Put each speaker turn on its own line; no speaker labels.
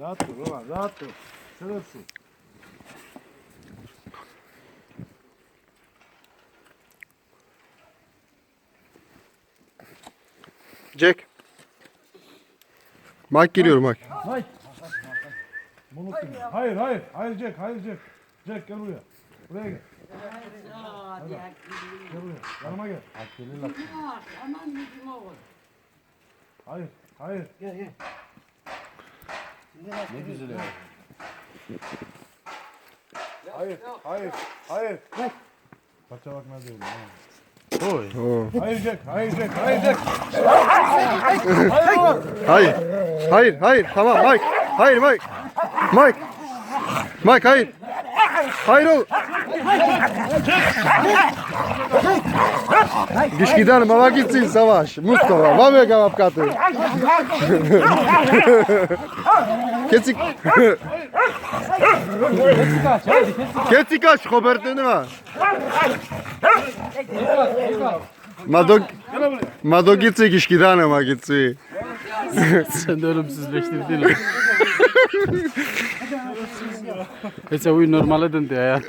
Rahat dur baba rahat dur. Sınırsın.
Jack. Mike geliyor Mike.
Hayır. Bunu hayır hayır hayır Jack hayır Jack. Jack gel buraya. Buraya gel.
Kiri.
Gel buraya. Yanıma gel.
Ah, aman bizim oğul.
Hayır hayır. Hayır hayır hayır. Paça bak ne diyorum. ha.
Oo.
Hayır Jack hayır Jack hayır Jack. Hayır oğlum.
Hayır. Hayır, hayır. Tamam Mike. Hayır Mike. Mike. Mike hayır. Hayır ol. Giş gidelim baba gitsin savaş. Mustafa. Mame kebap katı. Kesik. Kesik kaç kobertini var. Mado Mado gitsi gidelim ama gitsi.
Sen de ölümsüzleştirdin. Ese uy normale döndü hayat.